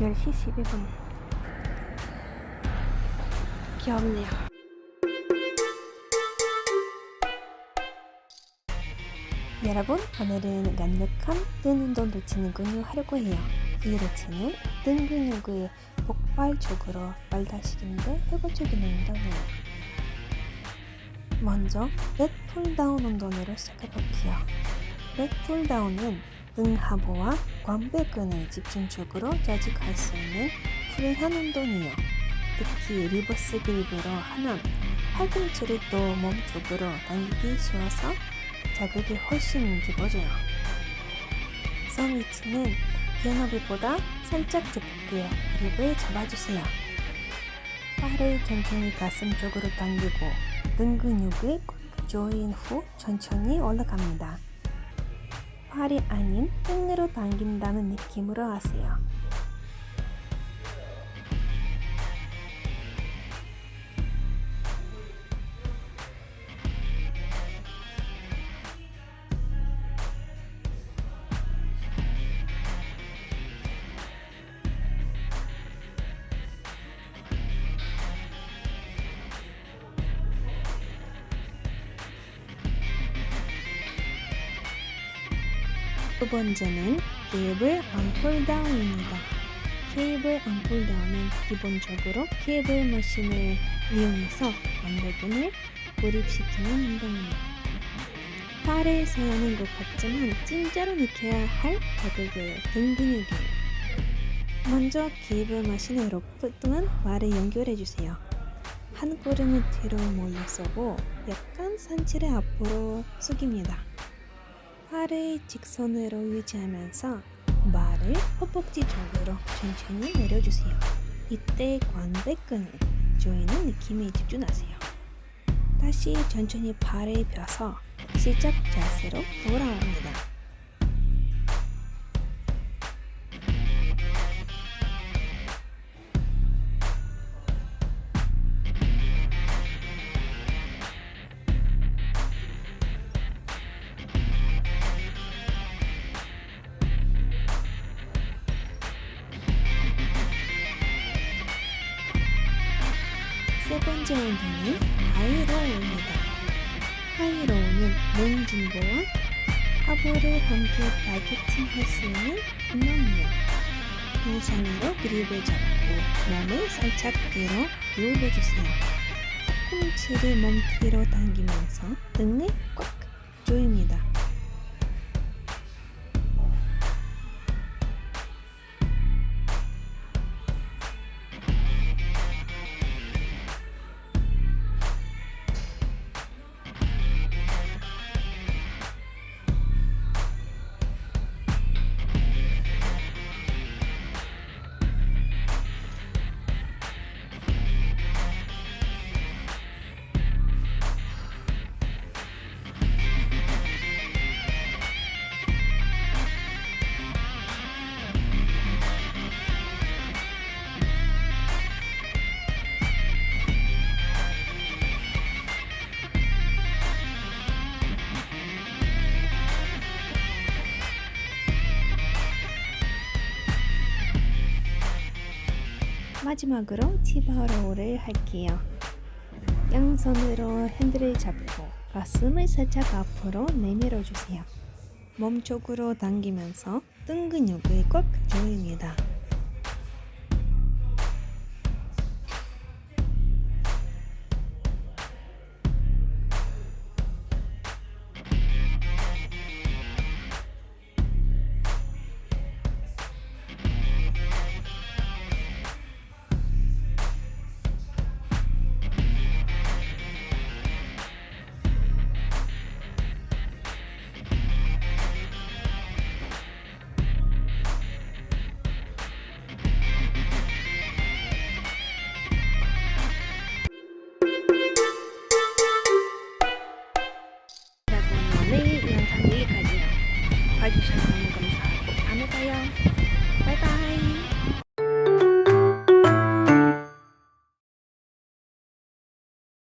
안녕하세요. 10시 12분. 귀엽네요. 여러분, 오늘은 강력한 등 운동 루틴을 공유하려고 해요. 이 루틴은 등 근육을 폭발적으로 발달시키는데 효과적인 운동이에요. 먼저 렛 풀다운 운동으로 시작해볼게요. 렛 풀다운은 등 하부와 광배근을 집중적으로 조직할 수 있는 프리한 운동이에요. 특히 리버스 그립으로 하면 팔꿈치를 또 몸 쪽으로 당기기 쉬워서 자극이 훨씬 깊어져요. 손 위치는 기어너비보다 살짝 좁게 그립을 잡아주세요. 팔을 천천히 가슴 쪽으로 당기고 등 근육을 꽉 조인 후 천천히 올라갑니다. 팔이 아닌 등으로 당긴다는 느낌으로 하세요. 두 번째는 케이블 안폴다운입니다. 케이블 안폴다운은 기본적으로 케이블 머신을 이용해서 광배근을 고립시키는 운동이에요. 팔을 사용하는 것 같지만 진짜로 느껴야 할등 근육이에요. 먼저 케이블 머신의 로프 또는 말을 연결해 주세요. 한 걸음을 뒤로 몰려 서고 약간 상체를 앞으로 숙입니다. 팔을 직선으로 유지하면서 발을 허벅지 쪽으로 천천히 내려주세요. 이때 광배근을 조이는 느낌에 집중하세요. 다시 천천히 발을 펴서 시작 자세로 돌아옵니다. 번째 운동은 하이로우입니다. 하이로우는 몸 중보와 하부를 함께 타겟팅할 수 있는 운동이에요. 두 손으로 그립을 잡고 몸을 살짝 뒤로 기울여주세요. 팔꿈치를 몸 뒤로 당기면서 등을 꽉 조입니다. 마지막으로 티바로우를 할게요. 양손으로 핸들을 잡고 가슴을 살짝 앞으로 내밀어 주세요. 몸 쪽으로 당기면서 등 근육을 꽉 조입니다. siya namin kami sa. Ano tayo? Bye-bye!